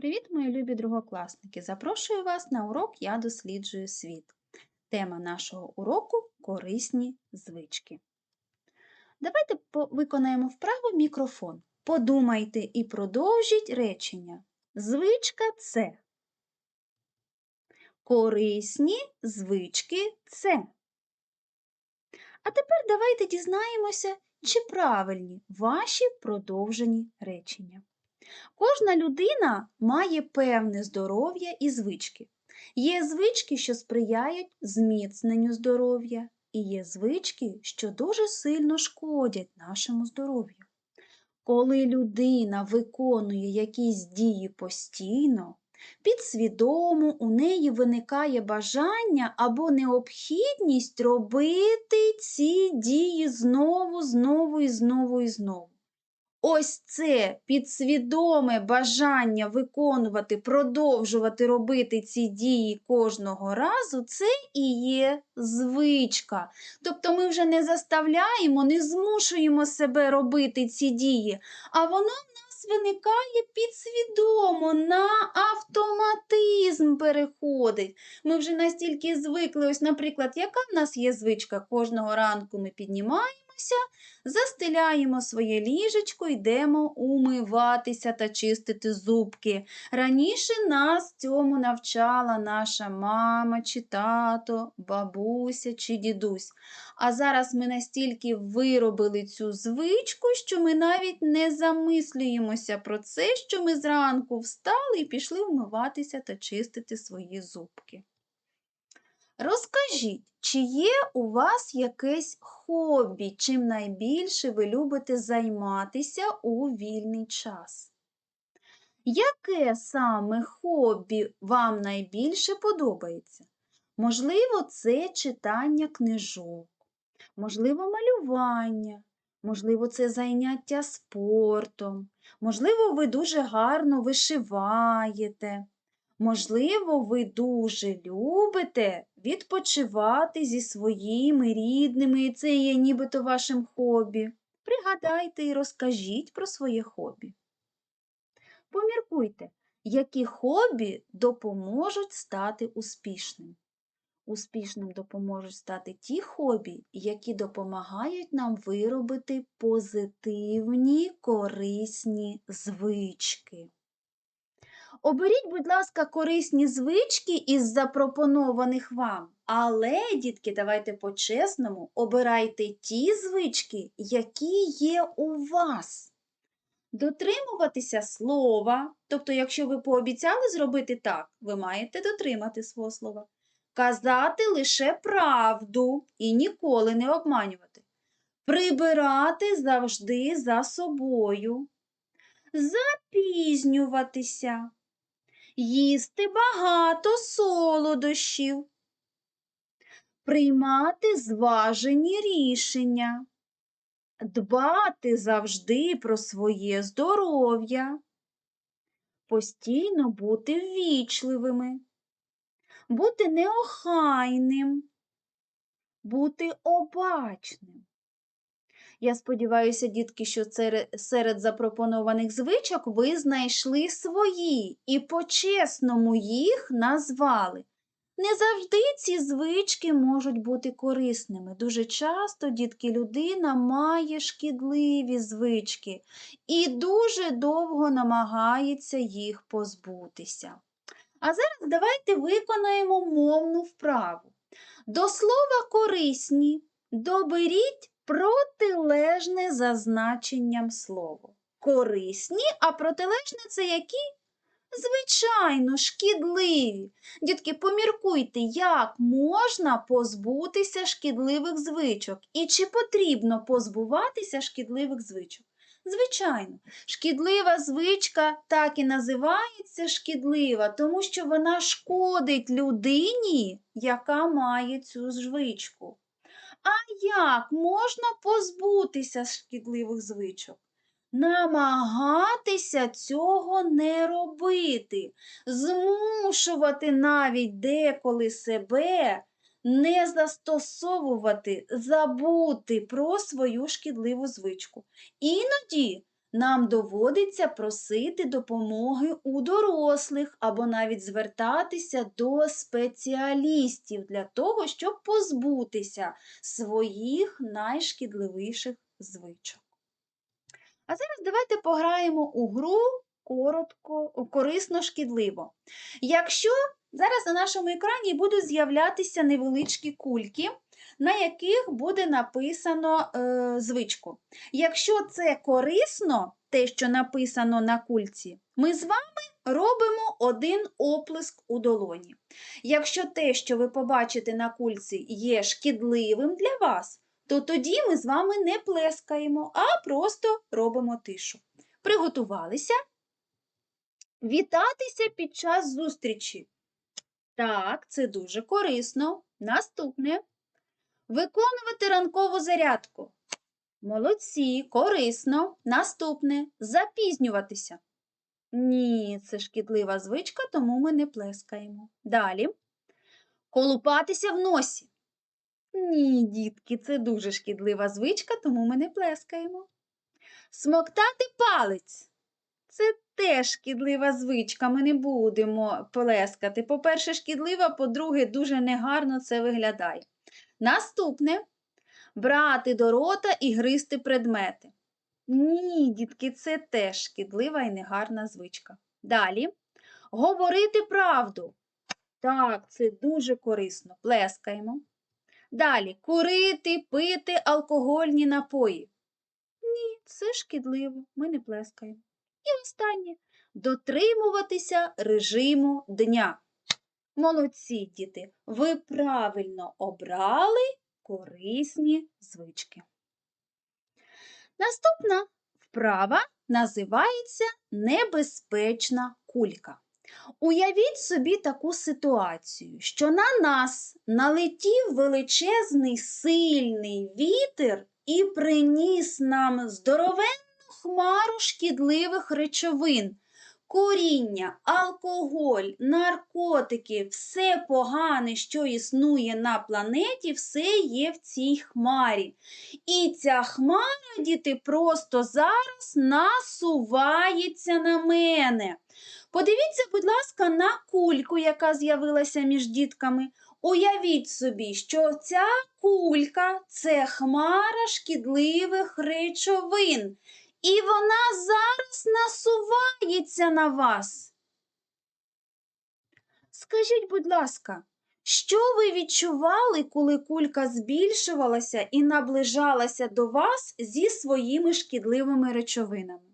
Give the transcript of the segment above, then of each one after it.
Привіт, мої любі другокласники! Запрошую вас на урок Я досліджую світ. Тема нашого уроку корисні звички. Давайте виконаємо вправу мікрофон. Подумайте і продовжіть речення. Звичка це. Корисні звички це. А тепер давайте дізнаємося, чи правильні ваші продовжені речення. Кожна людина має певне здоров'я і звички. Є звички, що сприяють зміцненню здоров'я, і є звички, що дуже сильно шкодять нашому здоров'ю. Коли людина виконує якісь дії постійно, підсвідомо у неї виникає бажання або необхідність робити ці дії знову, знову і знову і знову. Ось це підсвідоме бажання виконувати, продовжувати робити ці дії кожного разу, це і є звичка. Тобто ми вже не заставляємо, не змушуємо себе робити ці дії, а воно в нас виникає підсвідомо, на автоматизм переходить. Ми вже настільки звикли, ось, наприклад, яка в нас є звичка? Кожного ранку ми піднімаємося, застеляємо своє ліжечко, йдемо умиватися та чистити зубки. Раніше нас цьому навчала наша мама чи тато, бабуся чи дідусь. А зараз ми настільки виробили цю звичку, що ми навіть не замислюємося про це, що ми зранку встали і пішли вмиватися та чистити свої зубки. Розкажіть, чи є у вас якесь хобі, чим найбільше ви любите займатися у вільний час? Яке саме хобі вам найбільше подобається? Можливо, це читання книжок, можливо, малювання, можливо, це заняття спортом, можливо, ви дуже гарно вишиваєте. Можливо, ви дуже любите відпочивати зі своїми рідними, і це є нібито вашим хобі. Пригадайте і розкажіть про своє хобі. Поміркуйте, які хобі допоможуть стати успішним. Успішним допоможуть стати ті хобі, які допомагають нам виробити позитивні корисні звички. Оберіть, будь ласка, корисні звички із запропонованих вам. Але, дітки, давайте по-чесному, обирайте ті звички, які є у вас. Дотримуватися слова, тобто, якщо ви пообіцяли зробити так, ви маєте дотримати свого слова. Казати лише правду і ніколи не обманювати. Прибирати завжди за собою. Запізнюватися їсти багато солодощів, приймати зважені рішення, дбати завжди про своє здоров'я, постійно бути ввічливими, бути неохайним, бути обачним. Я сподіваюся, дітки, що серед запропонованих звичок ви знайшли свої і по-чесному їх назвали. Не завжди ці звички можуть бути корисними. Дуже часто, дітки, людина має шкідливі звички і дуже довго намагається їх позбутися. А зараз давайте виконаємо мовну вправу. До слова корисні доберіть протилежне за значенням слово. Корисні, а протилежне це які? Звичайно, шкідливі. Дітки, поміркуйте, як можна позбутися шкідливих звичок і чи потрібно позбуватися шкідливих звичок. Звичайно, шкідлива звичка так і називається шкідлива, тому що вона шкодить людині, яка має цю звичку. А як можна позбутися шкідливих звичок? Намагатися цього не робити, змушувати навіть деколи себе не застосовувати, забути про свою шкідливу звичку. Іноді нам доводиться просити допомоги у дорослих або навіть звертатися до спеціалістів для того, щоб позбутися своїх найшкідливіших звичок. А зараз давайте пограємо у гру коротко, корисно шкідливо. Якщо зараз на нашому екрані будуть з'являтися невеличкі кульки, на яких буде написано е, звичку. Якщо це корисно, те, що написано на кульці, ми з вами робимо один оплеск у долоні. Якщо те, що ви побачите на кульці, є шкідливим для вас, то тоді ми з вами не плескаємо, а просто робимо тишу. Приготувалися? Вітатися під час зустрічі. Так, це дуже корисно. Наступне. Виконувати ранкову зарядку. Молодці, корисно. Наступне запізнюватися. Ні, це шкідлива звичка, тому ми не плескаємо. Далі. Колупатися в носі. Ні, дітки, це дуже шкідлива звичка, тому ми не плескаємо. Смоктати палець. Це теж шкідлива звичка, ми не будемо плескати. По-перше, шкідлива, по-друге, дуже негарно це виглядає. Наступне брати до рота і гризти предмети. Ні, дітки, це теж шкідлива і негарна звичка. Далі говорити правду. Так, це дуже корисно. Плескаємо. Далі курити, пити алкогольні напої. Ні, це шкідливо, ми не плескаємо. І останнє дотримуватися режиму дня. Молодці, діти, ви правильно обрали корисні звички. Наступна вправа називається небезпечна кулька. Уявіть собі таку ситуацію, що на нас налетів величезний сильний вітер і приніс нам здоровенну хмару шкідливих речовин. Куріння, алкоголь, наркотики, все погане, що існує на планеті, все є в цій хмарі. І ця хмара, діти, просто зараз насувається на мене. Подивіться, будь ласка, на кульку, яка з'явилася між дітками. Уявіть собі, що ця кулька це хмара шкідливих речовин. І вона зараз насувається на вас. Скажіть, будь ласка, що ви відчували, коли кулька збільшувалася і наближалася до вас зі своїми шкідливими речовинами?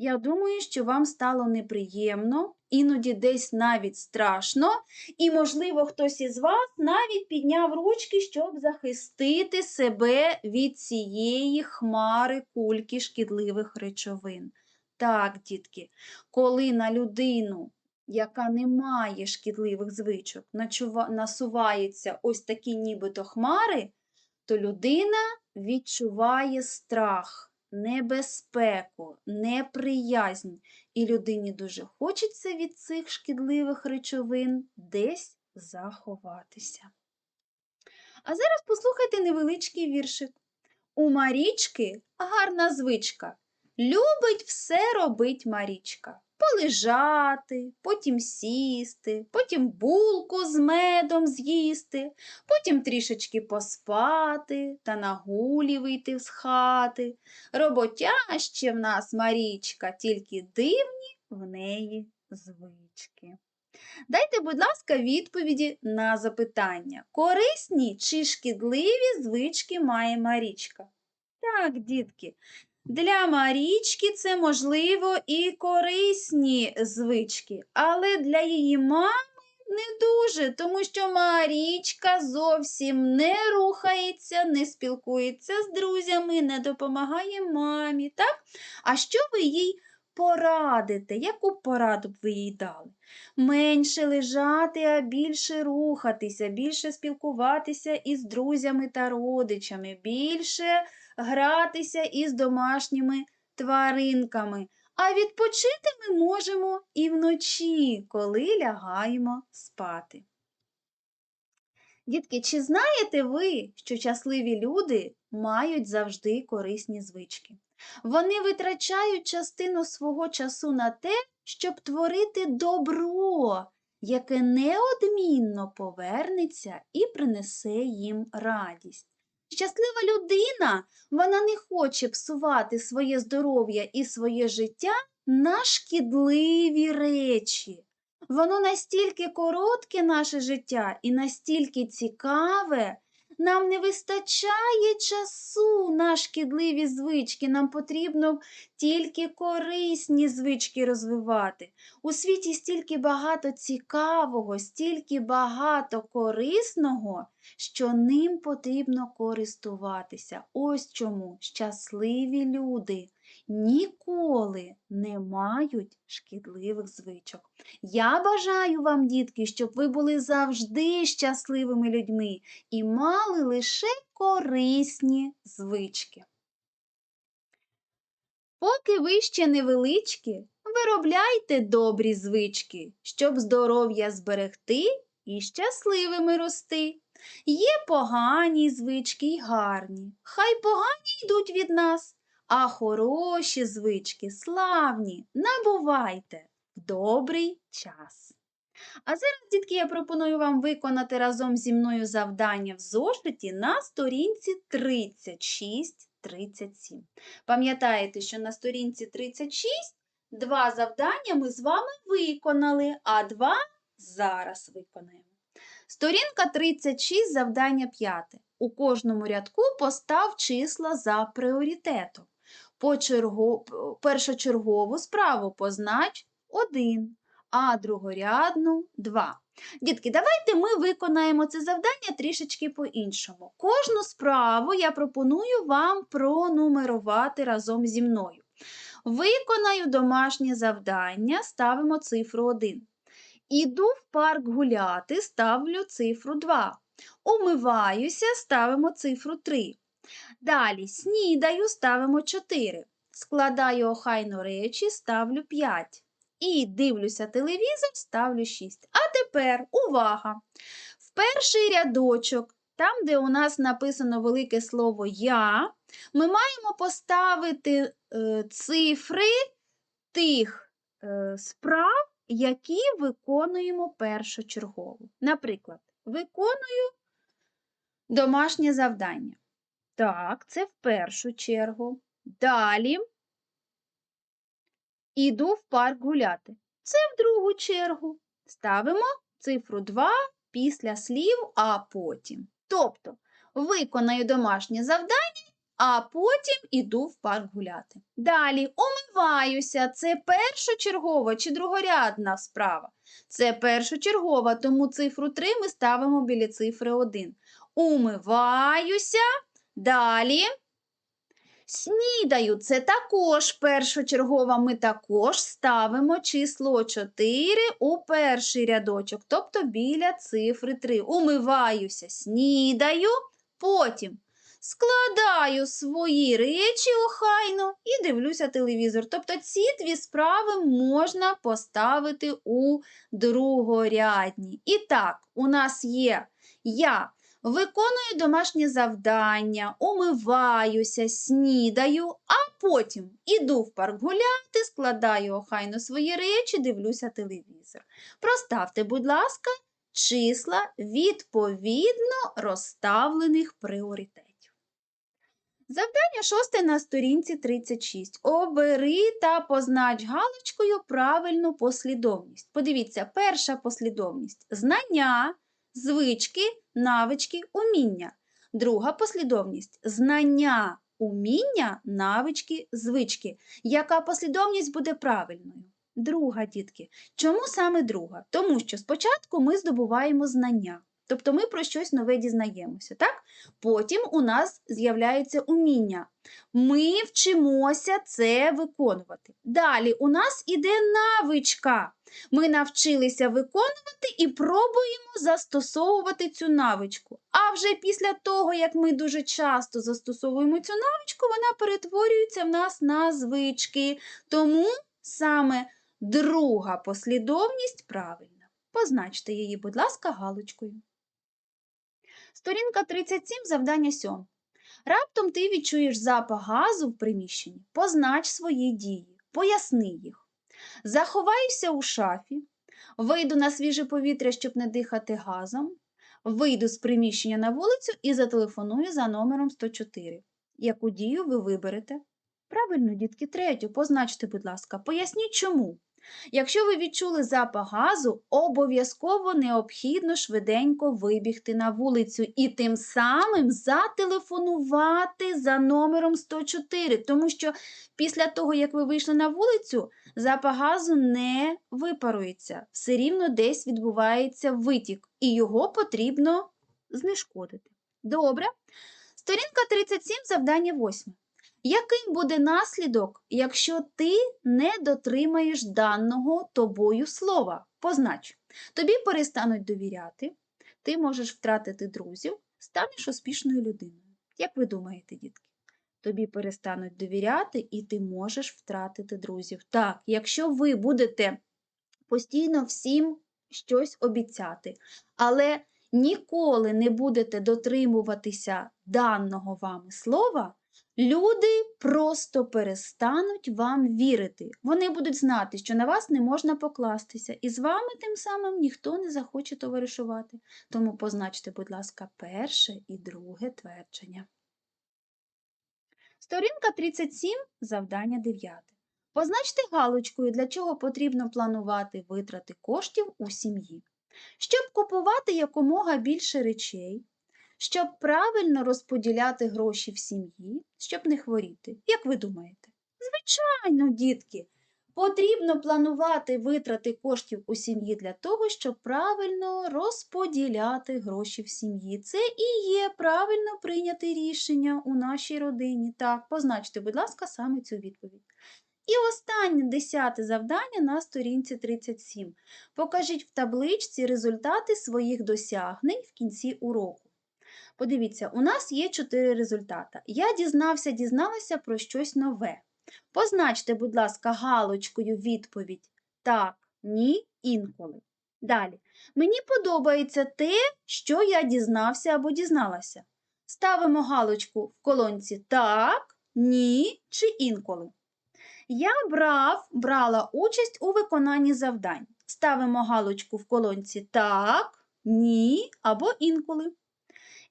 Я думаю, що вам стало неприємно, іноді десь навіть страшно, і, можливо, хтось із вас навіть підняв ручки, щоб захистити себе від цієї хмари кульки шкідливих речовин. Так, дітки, коли на людину, яка не має шкідливих звичок, насуваються ось такі нібито хмари, то людина відчуває страх небезпеку, неприязнь, і людині дуже хочеться від цих шкідливих речовин десь заховатися. А зараз послухайте невеличкий віршик. У Марічки гарна звичка. Любить все робить Марічка полежати, потім сісти, потім булку з медом з'їсти, потім трішечки поспати та на гулі вийти з хати. Роботяще в нас Марічка, тільки дивні в неї звички. Дайте, будь ласка, відповіді на запитання. Корисні чи шкідливі звички має Марічка? Так, дітки, для Марічки це, можливо, і корисні звички, але для її мами не дуже, тому що Марічка зовсім не рухається, не спілкується з друзями, не допомагає мамі. так? А що ви їй порадите? Яку пораду б ви їй дали? Менше лежати, а більше рухатися, більше спілкуватися із друзями та родичами, більше гратися із домашніми тваринками. А відпочити ми можемо і вночі, коли лягаємо спати. Дітки, чи знаєте ви, що щасливі люди мають завжди корисні звички? Вони витрачають частину свого часу на те, щоб творити добро, яке неодмінно повернеться і принесе їм радість. Щаслива людина, вона не хоче псувати своє здоров'я і своє життя на шкідливі речі. Воно настільки коротке наше життя і настільки цікаве, нам не вистачає часу на шкідливі звички. Нам потрібно тільки корисні звички розвивати. У світі стільки багато цікавого, стільки багато корисного, що ним потрібно користуватися. Ось чому щасливі люди ніколи не мають шкідливих звичок. Я бажаю вам, дітки, щоб ви були завжди щасливими людьми і мали лише корисні звички. Поки ви ще невеличкі, виробляйте добрі звички, щоб здоров'я зберегти і щасливими рости. Є погані звички й гарні, хай погані йдуть від нас, а хороші звички, славні, набувайте в добрий час. А зараз, дітки, я пропоную вам виконати разом зі мною завдання в зошиті на сторінці 36-37. Пам'ятаєте, що на сторінці 36 два завдання ми з вами виконали, а два зараз виконаємо. Сторінка 36, завдання 5. У кожному рядку постав числа за пріоритетом. Почерго... Першочергову справу познач 1, а другорядну 2. Дітки, давайте ми виконаємо це завдання трішечки по-іншому. Кожну справу я пропоную вам пронумерувати разом зі мною. Виконаю домашнє завдання, ставимо цифру 1. Іду в парк гуляти, ставлю цифру 2. Умиваюся, ставимо цифру 3. Далі снідаю, ставимо 4. Складаю охайно речі, ставлю 5. І дивлюся телевізор, ставлю 6. А тепер увага! В перший рядочок, там, де у нас написано велике слово Я, ми маємо поставити е, цифри тих е, справ, які виконуємо першочергово. Наприклад, виконую домашнє завдання. Так, це в першу чергу. Далі іду в парк гуляти. Це в другу чергу. Ставимо цифру 2 після слів, а потім. Тобто виконаю домашнє завдання, а потім іду в парк гуляти. Далі умиваюся. Це першочергова чи другорядна справа. Це першочергова, тому цифру 3 ми ставимо біля цифри 1. Умиваюся. Далі. Снідаю, це також першочергова, ми також ставимо число 4 у перший рядочок, тобто біля цифри 3. Умиваюся, снідаю, потім складаю свої речі охайно і дивлюся телевізор. Тобто ці дві справи можна поставити у другорядні. І так, у нас є я Виконую домашнє завдання, умиваюся, снідаю, а потім іду в парк гуляти, складаю охайно свої речі, дивлюся телевізор. Проставте, будь ласка, числа відповідно розставлених пріоритетів. Завдання шосте на сторінці 36. Обери та познач галочкою правильну послідовність. Подивіться, перша послідовність знання звички, навички, уміння. Друга послідовність знання, уміння, навички, звички. Яка послідовність буде правильною? Друга, дітки. Чому саме друга? Тому що спочатку ми здобуваємо знання. Тобто ми про щось нове дізнаємося. так? Потім у нас з'являється уміння. Ми вчимося це виконувати. Далі у нас іде навичка. Ми навчилися виконувати і пробуємо застосовувати цю навичку. А вже після того, як ми дуже часто застосовуємо цю навичку, вона перетворюється в нас на звички. Тому саме друга послідовність правильна. Позначте її, будь ласка, галочкою. Сторінка 37, завдання 7. Раптом ти відчуєш запах газу в приміщенні, познач свої дії, поясни їх. Заховаюся у шафі, вийду на свіже повітря, щоб не дихати газом, вийду з приміщення на вулицю і зателефоную за номером 104. Яку дію ви виберете? Правильно, дітки, третю, позначте, будь ласка, поясніть чому. Якщо ви відчули запах газу, обов'язково необхідно швиденько вибігти на вулицю і тим самим зателефонувати за номером 104, тому що після того, як ви вийшли на вулицю, запах газу не випарується. Все рівно десь відбувається витік, і його потрібно знешкодити. Добре. Сторінка 37, завдання 8. Яким буде наслідок, якщо ти не дотримаєш даного тобою слова? Познач. Тобі перестануть довіряти, ти можеш втратити друзів, станеш успішною людиною. Як ви думаєте, дітки? Тобі перестануть довіряти, і ти можеш втратити друзів. Так, якщо ви будете постійно всім щось обіцяти, але ніколи не будете дотримуватися даного вами слова, люди просто перестануть вам вірити. Вони будуть знати, що на вас не можна покластися, і з вами тим самим ніхто не захоче товаришувати. Тому позначте, будь ласка, перше і друге твердження. Сторінка 37, завдання 9. Позначте галочкою, для чого потрібно планувати витрати коштів у сім'ї. Щоб купувати якомога більше речей, щоб правильно розподіляти гроші в сім'ї, щоб не хворіти. Як ви думаєте? Звичайно, дітки, потрібно планувати витрати коштів у сім'ї для того, щоб правильно розподіляти гроші в сім'ї. Це і є правильно прийняте рішення у нашій родині. Так, позначте, будь ласка, саме цю відповідь. І останнє десяте завдання на сторінці 37. Покажіть в табличці результати своїх досягнень в кінці уроку. Подивіться, у нас є чотири результати. Я дізнався, дізналася про щось нове. Позначте, будь ласка, галочкою відповідь так, ні, інколи. Далі. Мені подобається те, що я дізнався або дізналася. Ставимо галочку в колонці так, ні чи інколи. Я брав, брала участь у виконанні завдань. Ставимо галочку в колонці так, ні або інколи.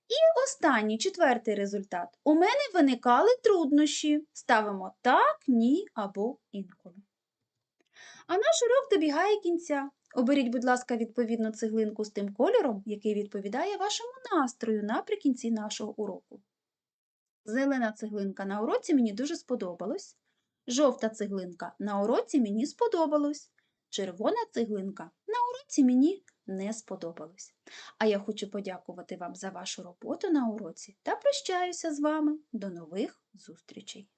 І останній четвертий результат. У мене виникали труднощі. Ставимо так, ні або інколи. А наш урок добігає кінця. Оберіть, будь ласка, відповідну цеглинку з тим кольором, який відповідає вашому настрою наприкінці нашого уроку. Зелена цеглинка на уроці мені дуже сподобалась. Жовта цеглинка на уроці мені сподобалось. Червона цеглинка на уроці мені не сподобалось. А я хочу подякувати вам за вашу роботу на уроці та прощаюся з вами. До нових зустрічей!